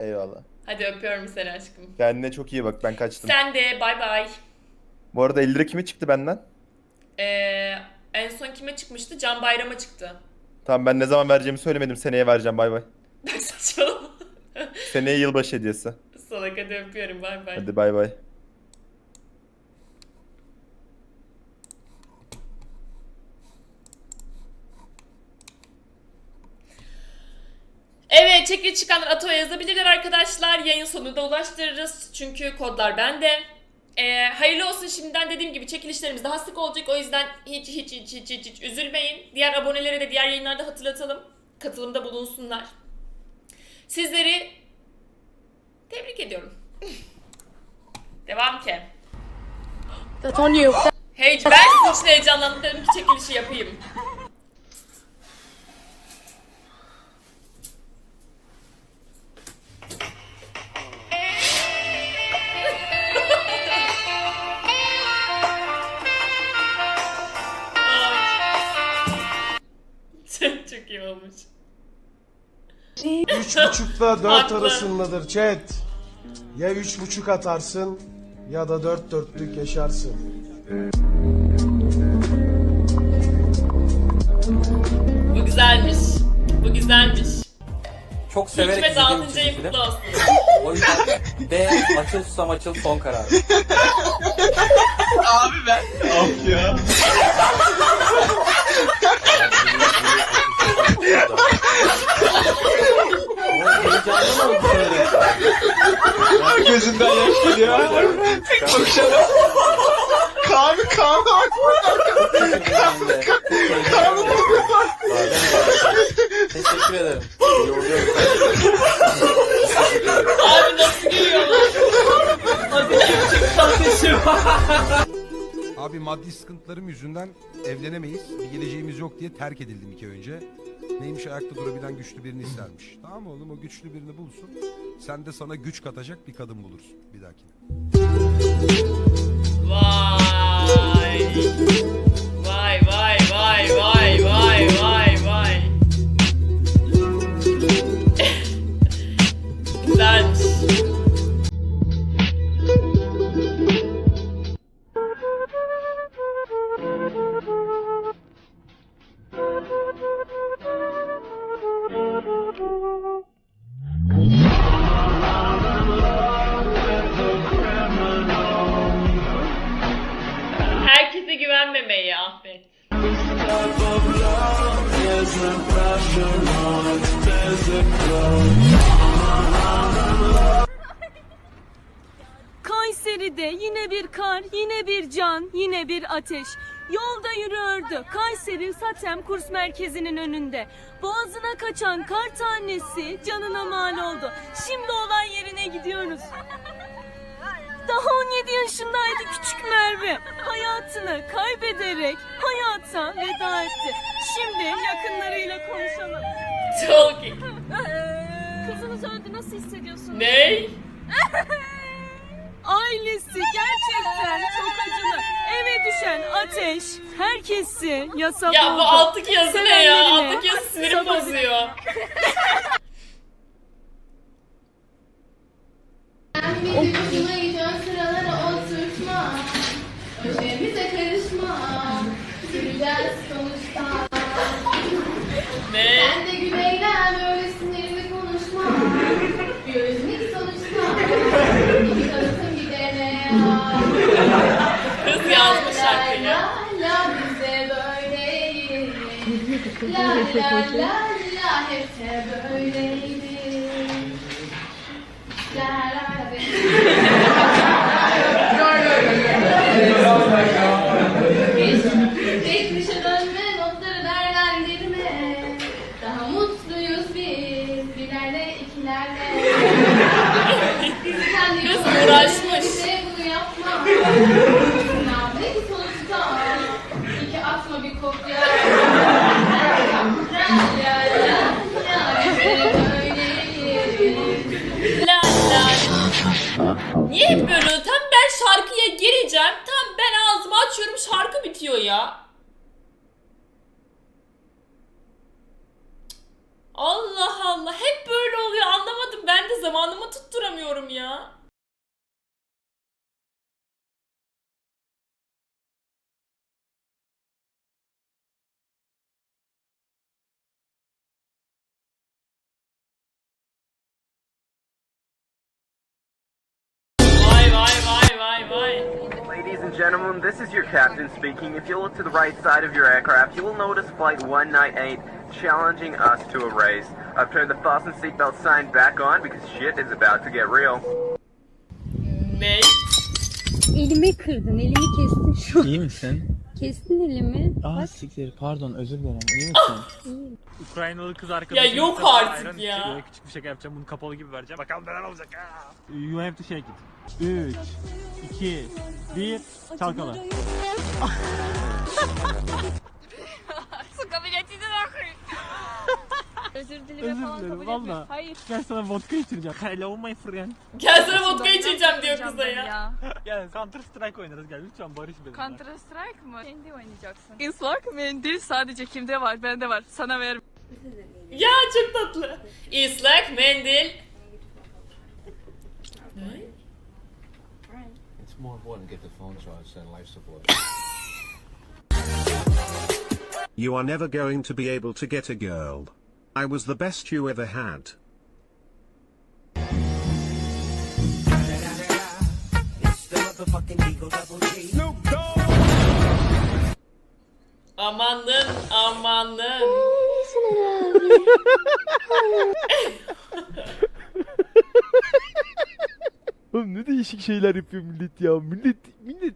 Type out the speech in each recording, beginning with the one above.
Eyvallah. Hadi öpüyorum seni aşkım. Kendine çok iyi bak ben kaçtım. Sen de bay bay. Bu arada 50 lira kime çıktı benden? Ee, en son kime çıkmıştı? Can Bayram'a çıktı. Tamam ben ne zaman vereceğimi söylemedim. Seneye vereceğim bay bay. Saçmalama. Seneye yılbaşı hediyesi. Salak hadi öpüyorum bay bay. Hadi bay bay. Evet çekili çıkanlar Ato'ya yazabilirler arkadaşlar. Yayın sonunda ulaştırırız. Çünkü kodlar bende. Ee, hayırlı olsun şimdiden dediğim gibi çekilişlerimiz daha sık olacak. O yüzden hiç hiç hiç hiç hiç, hiç üzülmeyin. Diğer abonelere de diğer yayınlarda hatırlatalım. Katılımda bulunsunlar. Sizleri tebrik ediyorum. Devam ki. That's on you. Hey, ben sizin için heyecanlandım dedim ki çekilişi yapayım. Çok, iyi olmuş. Üç buçukla dört Haklı. arasındadır chat. Ya üç buçuk atarsın ya da dört dörtlük yaşarsın. Bu güzelmiş. Bu güzelmiş. Çok severek Hikmet izlediğim 6. için ayın film. kutlu olsun. O yüzden B açıl susam açıl son karar. Gözünden yaş geliyor. Kaan Kaan Teşekkür ederim. Abi nasıl? Hadi gerçek kardeşim. Abi maddi sıkıntılarım yüzünden evlenemeyiz. Bir geleceğimiz yok diye terk edildim iki önce. Neymiş ayakta durabilen güçlü birini istermiş. Tamam oğlum o güçlü birini bulsun. Sen de sana güç katacak bir kadın bulursun bir dahakine. Yine bir kar, yine bir can, yine bir ateş. Yolda yürüyordu. Kayseri Satem Kurs Merkezi'nin önünde. Boğazına kaçan kar tanesi canına mal oldu. Şimdi olay yerine gidiyoruz. Daha 17 yaşındaydı küçük Merve. Hayatını kaybederek hayata veda etti. Şimdi yakınlarıyla konuşalım. Çok iyi. Kızınız öldü nasıl hissediyorsunuz? Ne? Ailesi gerçekten çok acılı. Eve düşen ateş herkesi yasa Ya bu alttaki yazı ne ya? Sevenlerine Alttaki yazı sinirim sabır bozuyor. Konuşmayı ön sıralara oturtma Öşemize karışma Süreceğiz sonuçta Ne? Sen de güveylem öyle yazmış şarkıyı. la la bize böyleydi La la la la hep böyleydi la Geç, geçmişe dönme, notları değerlendirme. Daha mutluyuz biz, birlerle, ikilerle. Kendi Kız yoluna uğraşmış. bize bunu yapma. Sınavdaki sonuçta iki atma bir kopya. La la la la, bize böyleyiz. La la. Niye hep böyle? Tam ben şarkıya gireceğim. Tam ben ağzımı açıyorum şarkı bitiyor ya. Allah Allah hep böyle oluyor anlamadım ben de zamanımı tutturamıyorum ya. Gentlemen, this is your captain speaking. If you look to the right side of your aircraft, you will notice Flight 198 challenging us to a race. I've turned the fasten seatbelt sign back on because shit is about to get real. Ne? Elimi kırdın, elimi kestin şu. İyi misin? Kestin elimi. Aa siktir pardon özür dilerim. İyi misin? Ukraynalı kız arkadaşım. Ya yok artık ya. içiyor. Küçük bir şaka yapacağım. Bunu kapalı gibi vereceğim. Bakalım neler olacak. ha. You have to shake it. 3, 2, 1, çalkala. Özür dileme Özür falan dilerim kabul valla. Hayır. Gel sana vodka içireceğim. Hello my friend. Gel sana vodka içeceğim diyor kıza ya. Gel Counter Strike oynarız gel lütfen barış benimle. Counter Strike mı? Kendi oynayacaksın. Islak mendil sadece kimde var? Bende var. Sana ver. Ya çok tatlı. Islak mendil. Ne? It's more important to get the phone charged than life support. You are never going to be able to get a girl. I was the best you ever had. Amanın amanın. Oğlum ne değişik şeyler yapıyor millet ya. Millet, millet.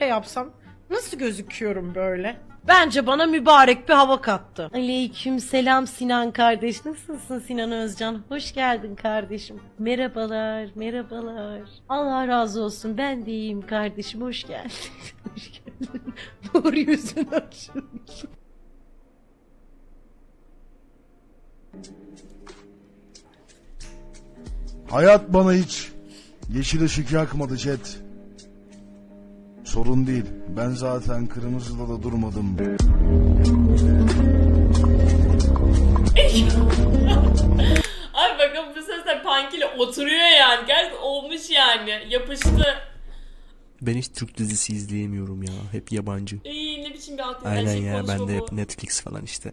Ne yapsam nasıl gözüküyorum böyle? Bence bana mübarek bir hava kattı. Aleyküm selam Sinan kardeş. Nasılsın Sinan Özcan? Hoş geldin kardeşim. Merhabalar, merhabalar. Allah razı olsun. Ben de iyiyim kardeşim. Hoş geldin. Hoş geldin. Nur yüzün açılmış. Hayat bana hiç yeşil ışık yakmadı chat. Sorun değil. Ben zaten kırmızıda da durmadım. Abi bakın bu sesler pankiyle oturuyor yani. Gerçekten olmuş yani. Yapıştı. Ben hiç Türk dizisi izleyemiyorum ya. Hep yabancı. İyi ne biçim bir aklı. Aynen şey ya ben de hep Netflix falan işte.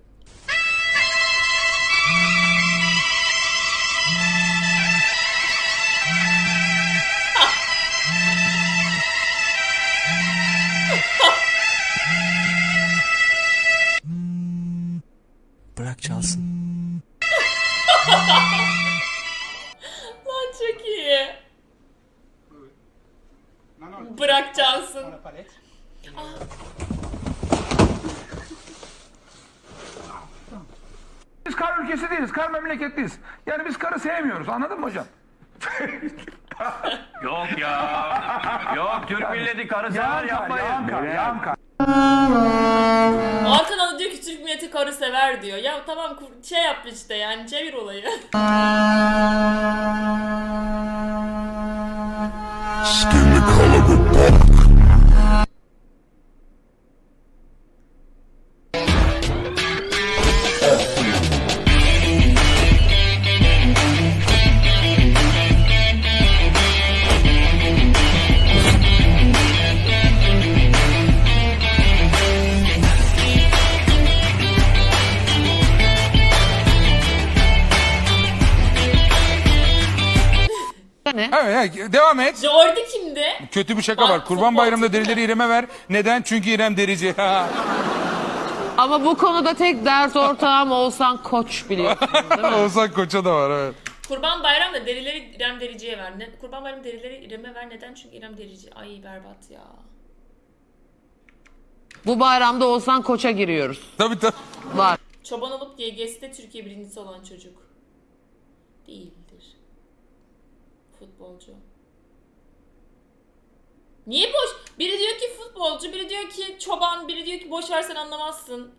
Bırak çalsın. Biz kar ülkesi değiliz. Kar memleketliyiz. Yani biz karı sevmiyoruz. Anladın mı hocam? Yok ya. Yok Türk milleti karı sever yapmayın. Yan kar, yan kar. Hakan Alı diyor ki Türk milleti karı sever diyor. Ya tamam kur- şey yap işte yani çevir olayı. Evet, devam et. Jordi kimdi? Kötü bir şaka var. Kurban Bayramı'nda derileri İrem'e ver. Neden? Çünkü İrem derici. Ama bu konuda tek dert ortağım olsan koç biliyorsun. Oğuzhan Koç'a da var evet. Kurban Bayram'da derileri İrem Derici'ye ver. Ne? Kurban Bayramı derileri İrem'e ver. Neden? Çünkü İrem Derici. Ay berbat ya. bu bayramda olsan koça giriyoruz. Tabii tabii. Var. Çoban olup YGS'de Türkiye birincisi olan çocuk. Değildir. Futbolcu. Niye boş? Biri diyor ki futbolcu, biri diyor ki çoban, biri diyor ki boş versen anlamazsın.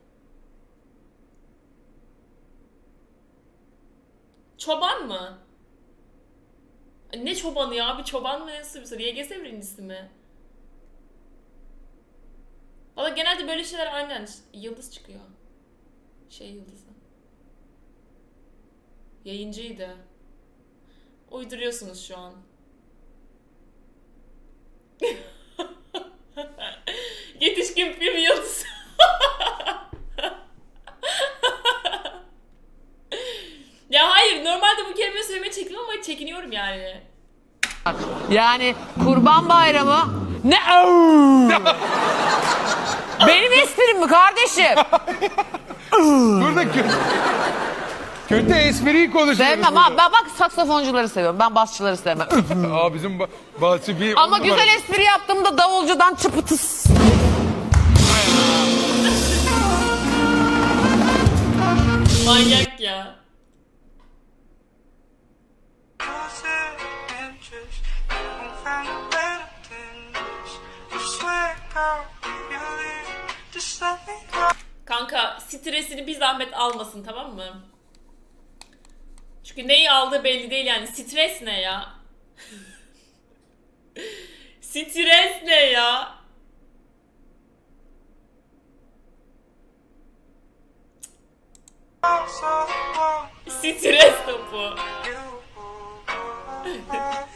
Çoban mı? Ne çobanı ya? Bir çoban mı? Nasıl bir soru? YGS birincisi mi? Valla genelde böyle şeyler aynen yıldız çıkıyor. Şey yıldızı. Yayıncıydı. Uyduruyorsunuz şu an. Yetişkin film yıldızı. ya hayır normalde bu kelime söylemeye çekinmem ama çekiniyorum yani. Yani kurban bayramı ne Benim esprim mi kardeşim? Burada kötü, espriyi konuşuyoruz. Sevmem ha. Ben bak saksafoncuları seviyorum. Ben basçıları sevmem. Aa bizim ba- bahçe bir... Ama güzel espri yaptığımda davulcudan çıpıtıs. Manyak ya. Kanka stresini bir zahmet almasın tamam mı? Çünkü neyi aldığı belli değil yani. Stres ne ya? Stres ne ya? Stres topu.